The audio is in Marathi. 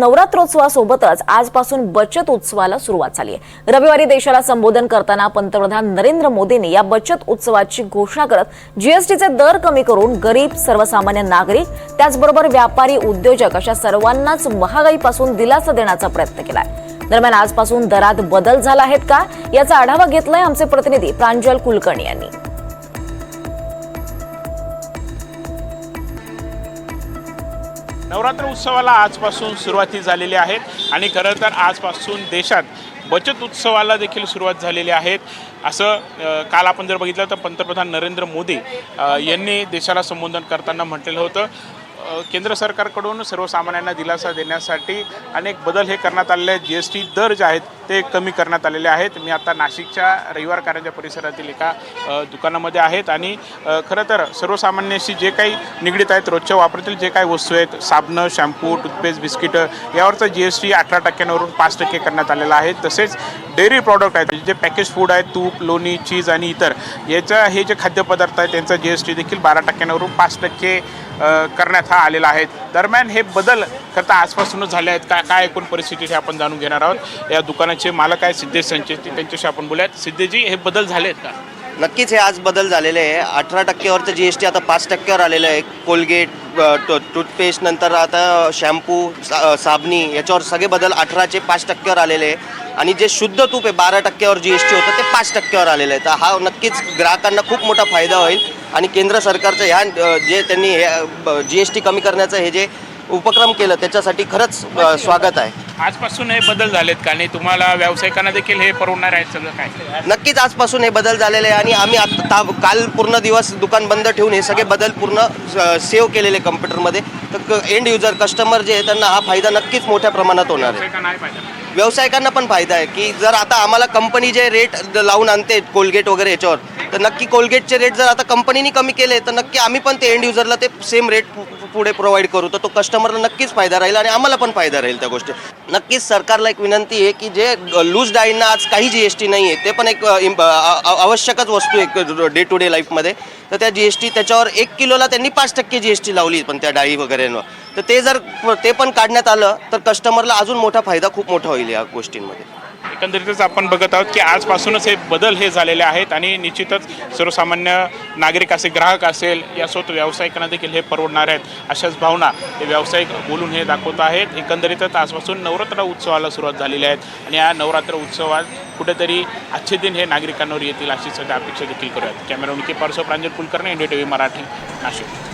नवरात्रोत्सवासोबतच आजपासून बचत उत्सवाला सुरुवात झाली आहे. रविवारी देशाला संबोधन करताना पंतप्रधान नरेंद्र मोदींनी या बचत उत्सवाची घोषणा करत जीएसटीचे दर कमी करून गरीब सर्वसामान्य नागरिक त्याचबरोबर व्यापारी उद्योजक अशा सर्वांनाच महागाईपासून दिलासा देण्याचा प्रयत्न केलाय. दरम्यान आजपासून दरात बदल झाला आहेत का? याचा आढावा घेतलाय आमचे प्रतिनिधी प्रांजल कुलकर्णी यांनी. नवरात्र उत्सवाला आजपासून सुरुवाती झालेली आहे आणि खरं तर आजपासून देशात बचत उत्सवाला देखील सुरुवात झालेली आहे असं काल आपण जर बघितलं तर पंतप्रधान नरेंद्र मोदी यांनी देशाला संबोधन करताना म्हटलेलं होतं. केंद्र सरकारकडून सर्वसामान्यांना दिलासा देण्यासाठी अनेक बदल हे करण्यात आलेले आहेत. जी एस टी दर जे आहेत ते कमी करण्यात आलेले आहेत. मी आता नाशिकच्या रविवार कार्याच्या परिसरातील एका दुकानामध्ये आहेत आणि खरं तर सर्वसामान्यांशी जे काही निगडीत आहेत रोजच्या वापरातील जे काही वस्तू आहेत साबणं शॅम्पू टूथपेस्ट बिस्किटं यावरचं जी एस टी अठरा टक्क्यांवरून पाच टक्के करण्यात आलेलं आहे. तसेच डेअरी प्रॉडक्ट आहेत जे पॅकेज फूड आहेत तूप लोणी चीज आणि इतर याचं हे जे खाद्यपदार्थ आहेत त्यांचा जी एस टी देखील बारा टक्क्यांवरून पाच टक्के करण्यात हा आलेला आहे. दरम्यान हे बदल खरं तर आजपासूनच झाले आहेत. काय काय एकूण परिस्थिती हे आपण जाणून घेणार आहोत. या दुकानाचे मालक आहेत सिद्धेश संचेती त्यांच्याशी आपण बोलूयात. सिद्धेजी हे बदल झाले आहेत का? नक्कीच हे आज बदल झालेले आहे. अठरा टक्क्यावरचं जी एस टी आता पाच टक्क्यावर आलेलं आहे. कोलगेट टू टूथपेस्ट नंतर आता शॅम्पू सा साबणी याच्यावर सगळे बदल अठराचे पाच टक्क्यावर आलेले आहे. आणि जे शुद्ध तूप आहे बारा टक्क्यावर जी एस टी होतं ते पाच टक्क्यावर आलेलं आहे. तर हा नक्कीच ग्राहकांना खूप मोठा फायदा होईल. आणि केंद्र सरकारचं ह्या जे त्यांनी हे जी एस टी कमी करण्याचं हे जे उपक्रम केलं त्याच्यासाठी खरंच स्वागत आहे. आजपासून हे बदल झालेत का? आणि तुम्हाला व्यावसायिकांना देखील हे परवडणार आहे सगळं काय? नक्कीच आजपासून हे बदल झालेले आहे आणि आम्ही आता काल पूर्ण दिवस दुकान बंद ठेवून हे सगळे बदल पूर्ण सेव्ह केलेले कम्प्युटरमध्ये. तर एंड युजर कस्टमर जे आहे त्यांना हा फायदा नक्कीच मोठ्या प्रमाणात होणार आहे. नाही व्यावसायिकांना पण फायदा आहे की जर आता आम्हाला कंपनी जे रेट लावून आणते कोलगेट वगैरे याच्यावर तर नक्की कोलगेटचे रेट जर आता कंपनीने कमी केले तर नक्की आम्ही पण ते एंड युजरला ते सेम रेट पुढे प्रोव्हाइड करू. तर तो कस्टमरला नक्कीच फायदा राहील आणि आम्हाला पण फायदा राहील त्या गोष्टी. नक्कीच सरकारला एक विनंती आहे की जे लूज डाळींना आज काही जी एस टी नाही आहे ते पण एक आवश्यकच वस्तू आहे डे टू डे लाईफमध्ये तर त्या जी एस टी त्याच्यावर एक किलोला त्यांनी पाच टक्के जी एस टी लावली पण त्या डाळी वगैरेंवर तर ते जर ते पण काढण्यात आलं तर कस्टमरला अजून मोठा फायदा खूप मोठा होईल या गोष्टींमध्ये. एकंदरीतच आपण बघत आहोत की आजपासूनच हे बदल हे झालेले आहेत आणि निश्चितच सर्वसामान्य नागरिक असेल ग्राहक असेल यासोबत व्यावसायिकांना देखील हे परवडणार आहेत. अशाच भावना हे व्यावसायिक बोलून हे दाखवत आहेत. एकंदरीतच आजपासून नवरात्र उत्सवाला सुरुवात झालेली आहेत आणि या नवरात्र उत्सवात कुठेतरी आजचे दिन हे नागरिकांवर येतील अशी सध्या अपेक्षा देखील करूयात. Camera K Parshwa Pranjal Kulkarni India T V Marathi Nashik.